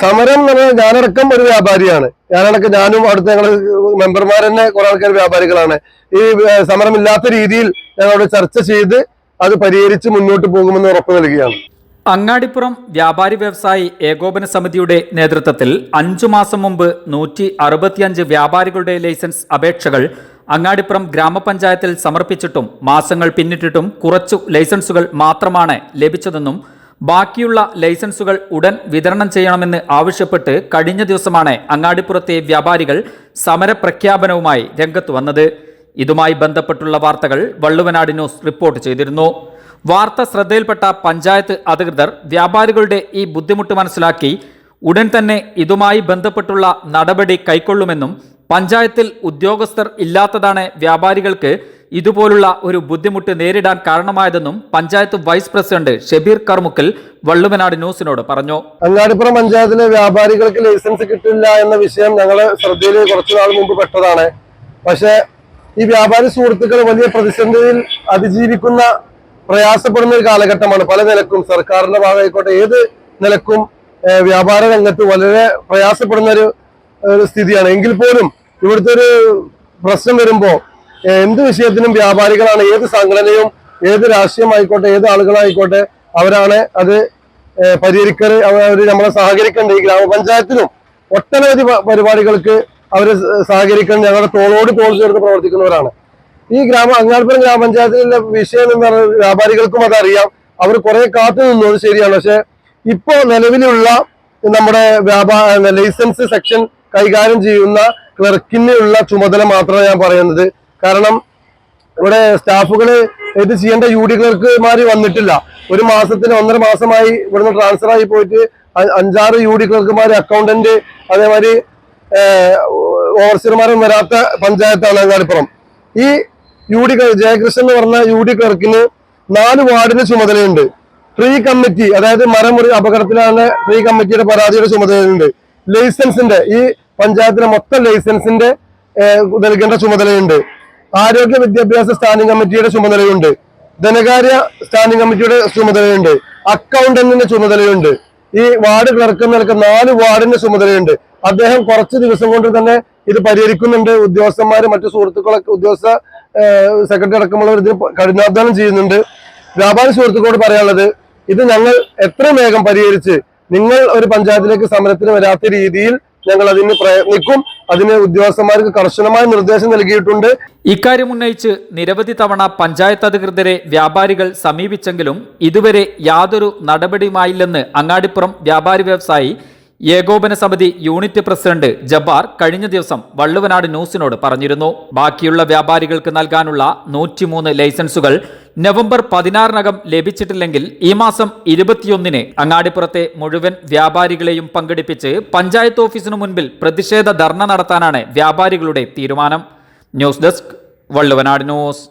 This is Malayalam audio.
സമരം എന്ന് പറഞ്ഞാൽ ഞാനടക്കം ഒരു വ്യാപാരിയാണ്. ഞാനടക്കം ഞാനും അവിടുത്തെ ഞങ്ങൾ മെമ്പർമാർ തന്നെ കുറെ ആൾക്കാർ വ്യാപാരികളാണ്. ഈ സമരമില്ലാത്ത രീതിയിൽ ഞങ്ങളോട് ചർച്ച ചെയ്ത് അത് പരിഹരിച്ച് മുന്നോട്ട് പോകുമെന്ന് ഉറപ്പ് നൽകുകയാണ്. അങ്ങാടിപ്പുറം വ്യാപാരി വ്യവസായി ഏകോപന സമിതിയുടെ നേതൃത്വത്തിൽ അഞ്ചു മാസം മുമ്പ് നൂറ്റി അറുപത്തിയഞ്ച് വ്യാപാരികളുടെ ലൈസൻസ് അപേക്ഷകൾ അങ്ങാടിപ്പുറം ഗ്രാമപഞ്ചായത്തിൽ സമർപ്പിച്ചിട്ടും മാസങ്ങൾ പിന്നിട്ടിട്ടും കുറച്ചു ലൈസൻസുകൾ മാത്രമാണ് ലഭിച്ചതെന്നും ബാക്കിയുള്ള ലൈസൻസുകൾ ഉടൻ വിതരണം ചെയ്യണമെന്ന് ആവശ്യപ്പെട്ട് കഴിഞ്ഞ ദിവസമാണ് അങ്ങാടിപ്പുറത്തെ വ്യാപാരികൾ സമരപ്രഖ്യാപനവുമായി രംഗത്ത് വന്നത്. ഇതുമായി ബന്ധപ്പെട്ടുള്ള വാർത്തകൾ വള്ളുവനാട് ന്യൂസ് റിപ്പോർട്ട് ചെയ്തിരുന്നു. വാർത്ത ശ്രദ്ധയിൽപ്പെട്ട പഞ്ചായത്ത് അധികൃതർ വ്യാപാരികളുടെ ഈ ബുദ്ധിമുട്ട് മനസ്സിലാക്കി ഉടൻ തന്നെ ഇതുമായി ബന്ധപ്പെട്ടുള്ള നടപടി കൈക്കൊള്ളുമെന്നും പഞ്ചായത്തിൽ ഉദ്യോഗസ്ഥർ ഇല്ലാത്തതാണ് വ്യാപാരികൾക്ക് ഇതുപോലുള്ള ഒരു ബുദ്ധിമുട്ട് നേരിടാൻ കാരണമായതെന്നും പഞ്ചായത്ത് വൈസ് പ്രസിഡന്റ് ഷെബീർ കർമുക്കൽ വള്ളുവനാട് ന്യൂസിനോട് പറഞ്ഞു. അങ്ങാടിപ്പുറം പഞ്ചായത്തിലെ വ്യാപാരികൾക്ക് ലൈസൻസ് കിട്ടില്ല എന്ന വിഷയം ഞങ്ങൾ ശ്രദ്ധയിൽ കുറച്ചു നാൾ മുമ്പ് പെട്ടതാണ്. പക്ഷേ ഈ വ്യാപാരി സുഹൃത്തുക്കൾ വലിയ പ്രതിസന്ധിയിൽ അതിജീവിക്കുന്ന പ്രയാസപ്പെടുന്ന ഒരു കാലഘട്ടമാണ് പല നിലക്കും. സർക്കാരിന്റെ ഭാഗമായിക്കോട്ടെ ഏത് നിലക്കും വ്യാപാര രംഗത്ത് വളരെ പ്രയാസപ്പെടുന്ന ഒരു സ്ഥിതിയാണ്. എങ്കിൽ പോലും ഇവിടുത്തെ ഒരു പ്രശ്നം വരുമ്പോ ഏഹ്, എന്ത് വിഷയത്തിനും വ്യാപാരികളാണ് ഏത് സംഘടനയും ഏത് രാഷ്ട്രീയമായിക്കോട്ടെ ഏത് ആളുകളായിക്കോട്ടെ അവരാണ് അത് പരിഹരിക്കൽ അവർ നമ്മളെ സഹകരിക്കേണ്ട ഈ ഗ്രാമപഞ്ചായത്തിനും ഒട്ടനവധി പരിപാടികൾക്ക് അവർ സഹകരിക്കാൻ ഞങ്ങളുടെ തോളോട് തോൾ ചേർന്ന് പ്രവർത്തിക്കുന്നവരാണ്. ഈ ഗ്രാമ അങ്ങാടിപ്പുറം ഗ്രാമപഞ്ചായത്തിലെ വിഷയം എന്ന് പറയുന്നത് വ്യാപാരികൾക്കും അതറിയാം. അവർ കുറെ കാത്തു നിന്നു അത് ശരിയാണ്. പക്ഷെ ഇപ്പോ നിലവിലുള്ള നമ്മുടെ വ്യാപാര ലൈസൻസ് സെക്ഷൻ കൈകാര്യം ചെയ്യുന്ന ക്ലർക്കിനുള്ള ചുമതല മാത്രമാണ് ഞാൻ പറയുന്നത്. കാരണം ഇവിടെ സ്റ്റാഫുകൾ ഇത് ചെയ്യേണ്ട യു ഡി ക്ലർക്കുമാര് വന്നിട്ടില്ല. ഒരു മാസത്തിന് ഒന്നര മാസമായി ഇവിടുന്ന് ട്രാൻസ്ഫർ ആയി പോയിട്ട് അഞ്ചാറ് യു ഡി ക്ലർക്കുമാർ അക്കൗണ്ടന്റ് അതേമാതിരി ഓഫീസർമാരും വരാത്ത പഞ്ചായത്താണ് അങ്ങാടിപ്പുറം. ഈ യു ഡി ജയകൃഷ്ണൻ എന്ന് പറഞ്ഞ യു ഡി ക്ലർക്കിന് നാല് വാർഡിന് ചുമതലയുണ്ട്. ട്രീ കമ്മിറ്റി അതായത് മരമുറി അപകടത്തിലാണ് ട്രീ കമ്മിറ്റിയുടെ പരാതിയുടെ ചുമതലയുണ്ട്. ലൈസൻസിന്റെ ഈ പഞ്ചായത്തിലെ മൊത്തം ലൈസൻസിന്റെ നൽകേണ്ട ചുമതലയുണ്ട്. ആരോഗ്യ വിദ്യാഭ്യാസ സ്റ്റാൻഡിംഗ് കമ്മിറ്റിയുടെ ചുമതലയുണ്ട്. ധനകാര്യ സ്റ്റാൻഡിംഗ് കമ്മിറ്റിയുടെ ചുമതലയുണ്ട്. അക്കൗണ്ടന്റിന്റെ ചുമതലയുണ്ട്. ഈ വാർഡ് ക്ലർക്ക് നിൽക്കുന്ന നാല് വാർഡിന്റെ ചുമതലയുണ്ട്. അദ്ദേഹം കുറച്ച് ദിവസം കൊണ്ട് തന്നെ ഇത് പരിഹരിക്കുന്നുണ്ട്. ഉദ്യോഗസ്ഥന്മാര് മറ്റു സുഹൃത്തുക്കളൊക്കെ ഉദ്യോഗസ്ഥ സെക്രട്ടറി അടക്കമുള്ളവർ ഇതിന് കഠിനാധ്വാനം ചെയ്യുന്നുണ്ട്. വ്യാപാരി സുഹൃത്തുക്കളോട് പറയാനുള്ളത് ഇത് ഞങ്ങൾ എത്രയും വേഗം പരിഹരിച്ച് നിങ്ങൾ ഒരു പഞ്ചായത്തിലേക്ക് സമരത്തിന് വരാത്ത രീതിയിൽ ഞങ്ങൾ അതിന് പ്രയത്നിക്കും. അതിന് ഉദ്യോഗസ്ഥന്മാർക്ക് കർശനമായ നിർദ്ദേശം നൽകിയിട്ടുണ്ട്. ഇക്കാര്യം ഉന്നയിച്ച് നിരവധി തവണ പഞ്ചായത്ത് അധികൃതരെ വ്യാപാരികൾ സമീപിച്ചെങ്കിലും ഇതുവരെ യാതൊരു നടപടിയുമായില്ലെന്ന് അങ്ങാടിപ്പുറം വ്യാപാരി വ്യവസായി ഏകോപന സമിതി യൂണിറ്റ് പ്രസിഡന്റ് ജബ്ബാർ കഴിഞ്ഞ ദിവസം വള്ളുവനാട് ന്യൂസിനോട് പറഞ്ഞിരുന്നു. ബാക്കിയുള്ള വ്യാപാരികൾക്ക് നൽകാനുള്ള നൂറ്റിമൂന്ന് ലൈസൻസുകൾ നവംബർ പതിനാറിനകം ലഭിച്ചിട്ടില്ലെങ്കിൽ ഈ മാസം ഇരുപത്തിയൊന്നിന് അങ്ങാടിപ്പുറത്തെ മുഴുവൻ വ്യാപാരികളെയും പങ്കെടുപ്പിച്ച് പഞ്ചായത്ത് ഓഫീസിനു മുൻപിൽ പ്രതിഷേധ ധർണ നടത്താനാണ് വ്യാപാരികളുടെ തീരുമാനം. News desk Valluvanad news.